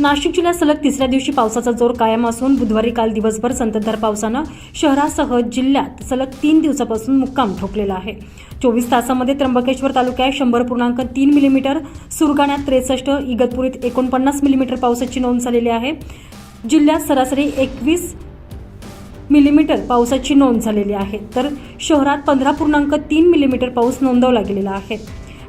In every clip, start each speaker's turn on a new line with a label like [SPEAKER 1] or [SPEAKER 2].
[SPEAKER 1] नाशिक जिल्ह्यात सलग तिसऱ्या दिवशी पावसाचा जोर कायम असून बुधवारी काल दिवसभर संततधार पावसानं शहरासह जिल्ह्यात सलग तीन दिवसापासून मुक्काम ठोकलेला आहे. चोवीस तासामध्ये त्र्यंबकेश्वर तालुक्यात शंभर पूर्णांक तीन मिलीमीटर सुरगाण्यात त्रेसष्ट इगतपुरीत एकोणपन्नास मिलीमीटर पावसाची नोंद झालेली आहे. जिल्ह्यात सरासरी एकवीस मिलीमीटर पावसाची नोंद झालेली आहे. तर शहरात पंधरा पूर्णांक तीन मिलीमीटर पाऊस नोंदवला गेलेला आहे.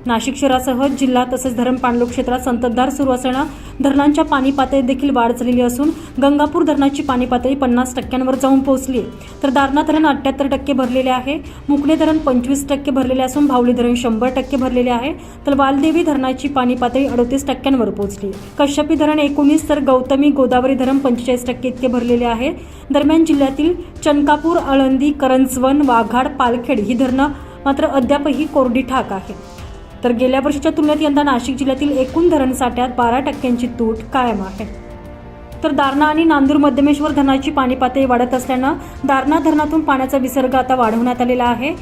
[SPEAKER 1] नाशिक शहरासह जिल्हा तसेच धरण पाणलोट क्षेत्रात संततधार सुरू असल्यानं धरणांच्या पाणी पातळीत देखील वाढ झालेली असून गंगापूर धरणाची पाणी पातळी पन्नास टक्क्यांवर जाऊन पोहोचली तर दारणा धरण अठ्ठ्याहत्तर टक्के भरलेले आहे. मुकणे धरण पंचवीस टक्के भरलेले असून भावली धरण शंभर टक्के भरलेले आहे. तर वालदेवी धरणाची पाणी पातळी अडतीस टक्क्यांवर पोहोचली कश्यपी धरण एकोणीस तर गौतमी गोदावरी धरण पंचेचाळीस टक्के इतके भरलेले आहे. दरम्यान जिल्ह्यातील चनकापूर आळंदी करंजवन वाघाड पालखेड ही धरणं मात्र अद्यापही कोरडी ठाक आहे. तर गेल्या वर्षीच्या तुलनेत यंदा नाशिक जिल्ह्यातील एकूण धरण साठ्यात बारा टक्क्यांची तूट कायम आहे. तर दारणा आणि नांदूर मध्यमेश्वर धरणाची पाणी पातळी वाढत असल्यानं दारणा धरणातून पाण्याचा विसर्ग आता वाढवण्यात आलेला आहे.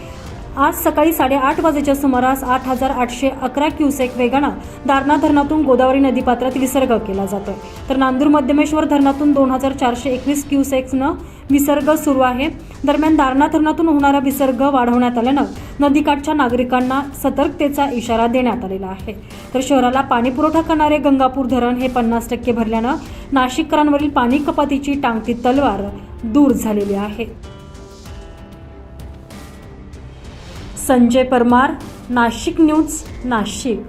[SPEAKER 1] आज सकाळी साडेआठ वाजेच्या सुमारास आठ हजार आठशे अकरा क्युसेक वेगानं दारणा धरणातून गोदावरी नदीपात्रात विसर्ग केला जातो तर नांदूर मध्यमेश्वर धरणातून दोन हजार चारशे एकवीस क्युसेक्सनं विसर्ग सुरू आहे. दरम्यान दारणा धरणातून होणारा विसर्ग वाढवण्यात आल्यानं नदीकाठच्या नागरिकांना सतर्कतेचा इशारा देण्यात आलेला आहे. तर शहराला पाणी पुरवठा करणारे गंगापूर धरण हे पन्नास टक्के भरल्यानं नाशिककरांवरील पाणी कपातीची टांगती तलवार दूर झालेली आहे. संजय परमार नाशिक न्यूज नाशिक.